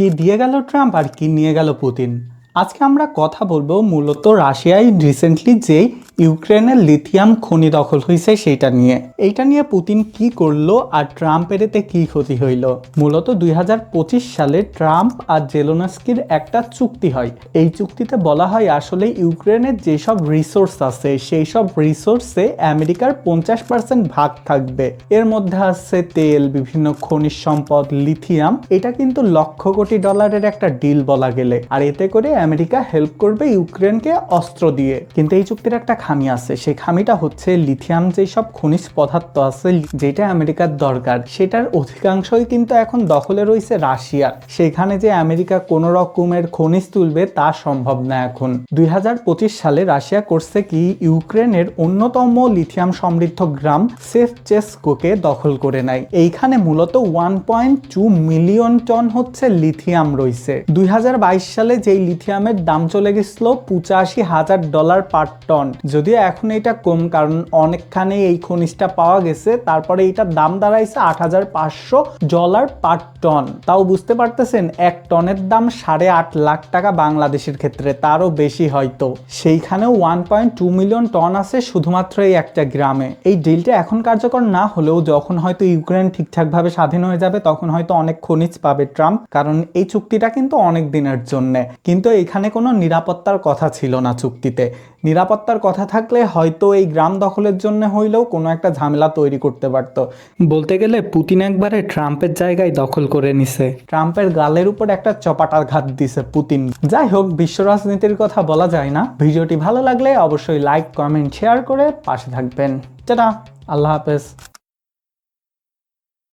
কি দিয়ে গেল ট্রাম্প আর কি নিয়ে গেল পুতিন? আজকে আমরা কথা বলব মূলত রাশিয়ায় রিসেন্টলি যে ইউক্রেনের লিথিয়াম খনি দখল হয়েছে সেইটা নিয়ে। এইটা নিয়ে পুতিন কি করল আর ট্রাম্পের এতে কি ক্ষতি হইল? মূলত দুই হাজার পঁচিশ সালে ট্রাম্প আর জেলোনাস্কির একটা চুক্তি হয়। এই চুক্তিতে বলা হয় আসলে ইউক্রেনের যেসব রিসোর্স আছে সেই সব রিসোর্সে আমেরিকার পঞ্চাশ পার্সেন্ট ভাগ থাকবে। এর মধ্যে আছে তেল, বিভিন্ন খনিজ সম্পদ লিথিয়াম এটা কিন্তু লক্ষ কোটি ডলারের একটা ডিল বলা গেলে। আর এতে করে আমেরিকা হেল্প করবে ইউক্রেনকে অস্ত্র দিয়ে। কিন্তু এই চুক্তির একটা খামি আছে। সেই খামিটা হচ্ছে লিথিয়াম যেসব খনিজ পদার্থ আছে, যেটা আমেরিকার দরকার। সেটার অধিকাংশই কিন্তু এখন দখলে রয়েছে রাশিয়ার সেখানে যে আমেরিকা কোনো রকমের খনিজ তুলবে তা সম্ভব না এখন। দুই হাজার পঁচিশ সালে রাশিয়া করছে কি, ইউক্রেনের অন্যতম লিথিয়াম সমৃদ্ধ গ্রাম সেফ চেসকোকে দখল করে নেয়। এইখানে মূলত ওয়ান মিলিয়ন টন হচ্ছে লিথিয়াম রয়েছে। দুই হাজার বাইশ সালে যেই লিথিয়ামের দাম চলে গেছিল পঁচাশি হাজার ডলার পার টন। যদিও এখন এটা কম, কারণ অনেকখানে এই খনিজটা পাওয়া গেছে। তারপরে এইটার দাম দাঁড়াইছে আট হাজার পাঁচশো ডলার পার টন। তাও বুঝতে পারতেছেন, এক টনের দাম সাড়ে আট লাখ টাকা বাংলাদেশের ক্ষেত্রে, তারও বেশি হয়তো। সেইখানেও one point two million ton আছে শুধুমাত্র এই একটা গ্রামে। এই ডিলটা এখন কার্যকর না হলেও যখন হয়তো ইউক্রেন ঠিকঠাকভাবে স্বাধীন হয়ে যাবে, তখন হয়তো অনেক খনিজ পাবে ট্রাম্প, কারণ এই চুক্তিটা কিন্তু অনেক দিনের জন্য। কিন্তু এখানে কোনো নিরাপত্তার কথা ছিল না চুক্তিতে। নিরাপত্তার কথা থাকলে হয়তো এই গ্রাম দখলের জন্য হইলেও কোনো একটা ঝামেলা তৈরি করতে পারত। বলতে গেলে পুতিন একবারে ট্রাম্পের জায়গায় দখল করে নিছে। ট্রাম্পের গালের উপর একটা চপাটার ঘাত দিছে পুতিন। যাই হোক বিশ্ব রাজনীতির কথা বলা যায় না। ভিডিওটি ভালো লাগলে অবশ্যই লাইক কমেন্ট শেয়ার করে পাশে থাকবেন। টাটা! আল্লাহ হাফেজ।